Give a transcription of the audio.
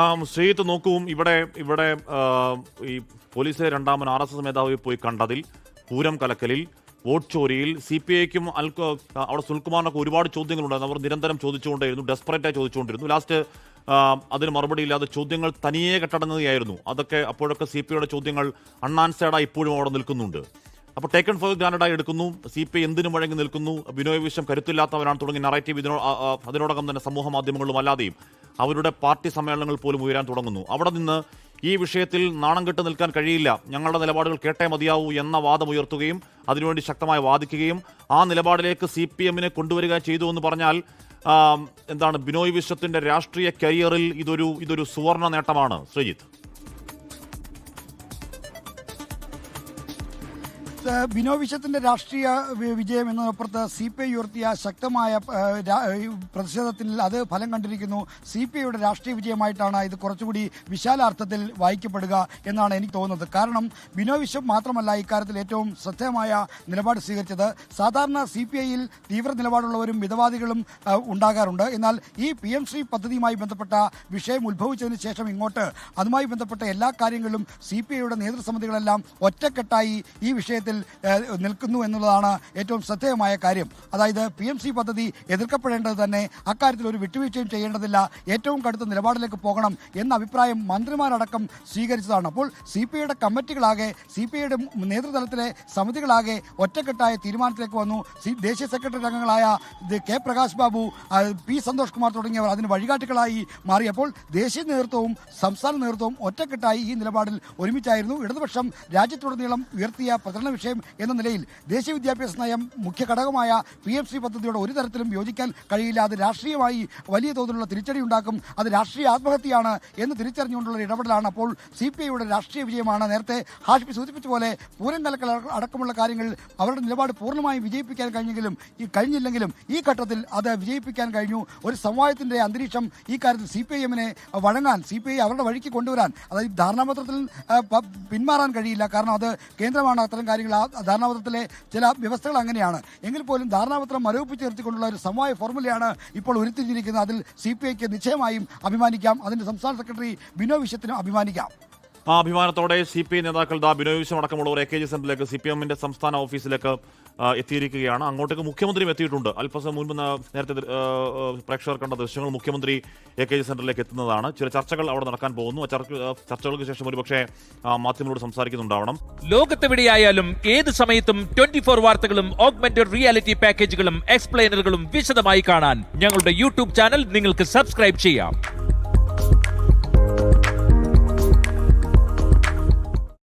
ആ, ശ്രീജിത്ത് നോക്കൂ. ഇവിടെ ഇവിടെ ഈ പോലീസിലെ രണ്ടാമൻ ആർ എസ് എസ് മേധാവി പോയി കണ്ടതിൽ പൂരം കലക്കലിൽ വോട്ട് ചോരിയിൽ സി പി ഐക്കും അൽക്കോ അവിടെ സുൽകുമാറിനൊക്കെ ഒരുപാട് ചോദ്യങ്ങളുണ്ടായിരുന്നു അവർ നിരന്തരം ചോദിച്ചുകൊണ്ടേയിരുന്നു ഡെസ്പറേറ്റായി ചോദിച്ചുകൊണ്ടിരുന്നു. ലാസ്റ്റ് അതിന് മറുപടി ഇല്ലാതെ ചോദ്യങ്ങൾ തനിയെ കെട്ടടങ്ങുകയായിരുന്നു. അതൊക്കെ അപ്പോഴൊക്കെ സി പി ഐയുടെ ചോദ്യങ്ങൾ അൺആൻസേർഡായി ഇപ്പോഴും അവിടെ നിൽക്കുന്നുണ്ട്. അപ്പോൾ ടേക്കൺ ഫോർ ഗ്രാൻഡായി എടുക്കുന്നു. സി പി ഐ എന്തിനും വഴങ്ങി നിൽക്കുന്നു? ബിനോയ് വിശ്വം കരുത്തില്ലാത്തവരാണ് തുടങ്ങി നറേറ്റീവ് ഇതിനോ അതിനോടകം തന്നെ സമൂഹ മാധ്യമങ്ങളിലും അല്ലാതെയും. അവരുടെ പാർട്ടി സമ്മേളനങ്ങൾ പോലും ഉയരാൻ തുടങ്ങുന്നു. അവിടെ നിന്ന് ഈ വിഷയത്തിൽ നാണം കെട്ട് നിൽക്കാൻ കഴിയില്ല. ഞങ്ങളുടെ നിലപാടുകൾ കേട്ടേ മതിയാവൂ എന്ന വാദം ഉയർത്തുകയും അതിനുവേണ്ടി ശക്തമായി വാദിക്കുകയും ആ നിലപാടിലേക്ക് സി പി എമ്മിനെ കൊണ്ടുവരിക ചെയ്തു എന്ന് പറഞ്ഞാൽ എന്താണ് ബിനോയ് വിശ്വത്തിന്റെ രാഷ്ട്രീയ കരിയറിൽ ഇതൊരു ഇതൊരു സുവർണ നേട്ടമാണ്. ശ്രീജിത്ത്. ബിനോ രാഷ്ട്രീയ വിജയം എന്നതിനപ്പുറത്ത് സി പി ഐ ഉയർത്തിയ ശക്തമായ പ്രതിഷേധത്തിൽ അത് ഫലം കണ്ടിരിക്കുന്നു. സി പി ഐയുടെ രാഷ്ട്രീയ വിജയമായിട്ടാണ് ഇത് കുറച്ചുകൂടി വിശാലാർത്ഥത്തിൽ വായിക്കപ്പെടുക എന്നാണ് എനിക്ക് തോന്നുന്നത്. കാരണം ബിനോ വിശ്വം മാത്രമല്ല ഇക്കാര്യത്തിൽ ഏറ്റവും ശ്രദ്ധേയമായ നിലപാട് സ്വീകരിച്ചത്. സാധാരണ സി പി ഐയിൽ തീവ്ര നിലപാടുള്ളവരും മിതവാദികളും ഉണ്ടാകാറുണ്ട്. എന്നാൽ ഈ പി എം ശ്രീ പദ്ധതിയുമായി ബന്ധപ്പെട്ട വിഷയം ഉത്ഭവിച്ചതിന് ശേഷം ഇങ്ങോട്ട് അതുമായി ബന്ധപ്പെട്ട എല്ലാ കാര്യങ്ങളിലും സി പി ഐയുടെ നേതൃസമിതികളെല്ലാം ഒറ്റക്കെട്ടായി ഈ വിഷയത്തിൽ ഏഹ്, നിൽക്കുന്നു എന്നുള്ളതാണ് ഏറ്റവും ശ്രദ്ധേയമായ കാര്യം. അതായത് പി എം സി പദ്ധതി എതിർക്കപ്പെടേണ്ടത് തന്നെ അക്കാര്യത്തിൽ ഒരു വിട്ടുവീഴ്ചയും ചെയ്യേണ്ടതില്ല. ഏറ്റവും കടുത്ത നിലപാടിലേക്ക് പോകണം എന്ന അഭിപ്രായം മന്ത്രിമാരടക്കം സ്വീകരിച്ചതാണ്. അപ്പോൾ സി പി ഐയുടെ കമ്മിറ്റികളാകെ സി പി ഐയുടെ നേതൃതലത്തിലെ സമിതികളാകെ ഒറ്റക്കെട്ടായ തീരുമാനത്തിലേക്ക് വന്നു. ദേശീയ സെക്രട്ടറി അംഗങ്ങളായ കെ പ്രകാശ് ബാബു പി സന്തോഷ് കുമാർ തുടങ്ങിയവർ അതിന് വഴികാട്ടികളായി മാറിയപ്പോൾ ദേശീയ നേതൃത്വവും സംസ്ഥാന നേതൃത്വവും ഒറ്റക്കെട്ടായി ഈ നിലപാടിൽ ഒരുമിച്ചായിരുന്നു. ഇടതുപക്ഷം രാജ്യത്തുടനീളം ഉയർത്തിയ പ്രചരണ വിഷയം എന്ന നിലയിൽ ദേശീയ വിദ്യാഭ്യാസ നയം മുഖ്യ ഘടകമായ പി എഫ് സി പദ്ധതിയോട് ഒരു തരത്തിലും യോജിക്കാൻ കഴിയില്ല. അത് രാഷ്ട്രീയമായി വലിയ തോതിലുള്ള തിരിച്ചടി ഉണ്ടാക്കും. അത് രാഷ്ട്രീയ ആത്മഹത്യയാണ് എന്ന് തിരിച്ചറിഞ്ഞുകൊണ്ടുള്ള ഇടപെടലാണ് അപ്പോൾ സി പി ഐയുടെ രാഷ്ട്രീയ വിജയമാണ്. നേരത്തെ ഹാഷ്മി സൂചിപ്പിച്ച പോലെ പൂരം കലക്കൽ അടക്കമുള്ള കാര്യങ്ങൾ അവരുടെ നിലപാട് പൂർണമായും വിജയിപ്പിക്കാൻ കഴിഞ്ഞെങ്കിലും ഈ കഴിഞ്ഞില്ലെങ്കിലും ഈ ഘട്ടത്തിൽ അത് വിജയിപ്പിക്കാൻ കഴിഞ്ഞു. ഒരു സമവായത്തിന്റെ അന്തരീക്ഷം ഈ കാര്യത്തിൽ സി പി ഐ എമ്മിനെ വഴങ്ങാൻ സി പി ഐ അവരുടെ വഴിക്ക് കൊണ്ടുവരാൻ അതായത് ധാരണാപത്രത്തിൽ പിന്മാറാൻ കഴിയില്ല. കാരണം അത് കേന്ദ്രമാണ് അത്തരം കാര്യങ്ങൾ ധാരണാപത്രത്തിലെ ചില വ്യവസ്ഥകൾ അങ്ങനെയാണ്. എങ്കിൽ പോലും ധാരണാപത്രം മരവിപ്പിച്ച് നിർത്തിക്കൊണ്ടുള്ള ഒരു സമവായ ഫോർമുലയാണ് ഇപ്പോൾ ഉരുത്തിരിഞ്ഞിരിക്കുന്നത്. അതിൽ സി പി ഐക്ക് നിശ്ചയമായും അഭിമാനിക്കാം. അതിന്റെ സംസ്ഥാന സെക്രട്ടറി ബിനോ വിശ്വത്തിനും അഭിമാനിക്കാം. ആ അഭിമാനത്തോടെ സി പി ഐ നേതാക്കൾ ദാ ബിനോയ് വിശ്വം അടക്കമുള്ളവർ എ കെ ജി സെന്ററിലേക്ക് സി പി എമ്മിന്റെ സംസ്ഥാന ഓഫീസിലേക്ക് എത്തിയിരിക്കുകയാണ്. അങ്ങോട്ടേക്ക് മുഖ്യമന്ത്രിയും എത്തിയിട്ടുണ്ട്. അല്പസം മുൻപ് നേരത്തെ പ്രേക്ഷകർ കണ്ട ദൃശ്യങ്ങൾ മുഖ്യമന്ത്രി എ കെ ജി സെന്ററിലേക്ക് എത്തുന്നതാണ്. ചില ചർച്ചകൾ അവിടെ നടക്കാൻ പോകുന്നു. ചർച്ചകൾക്ക് ശേഷം ഒരുപക്ഷെ മാധ്യമങ്ങളോട് സംസാരിക്കുന്നുണ്ടാവണം. ലോകത്തെവിടെയായാലും ഏത് സമയത്തും ട്വന്റി ഫോർ വാർത്തകളും ഓഗ്മെന്റഡ് റിയാലിറ്റി പാക്കേജുകളും എക്സ്പ്ലെയിനറുകളും വിശദമായി കാണാൻ ഞങ്ങളുടെ യൂട്യൂബ് ചാനൽ നിങ്ങൾക്ക് സബ്സ്ക്രൈബ് ചെയ്യാം.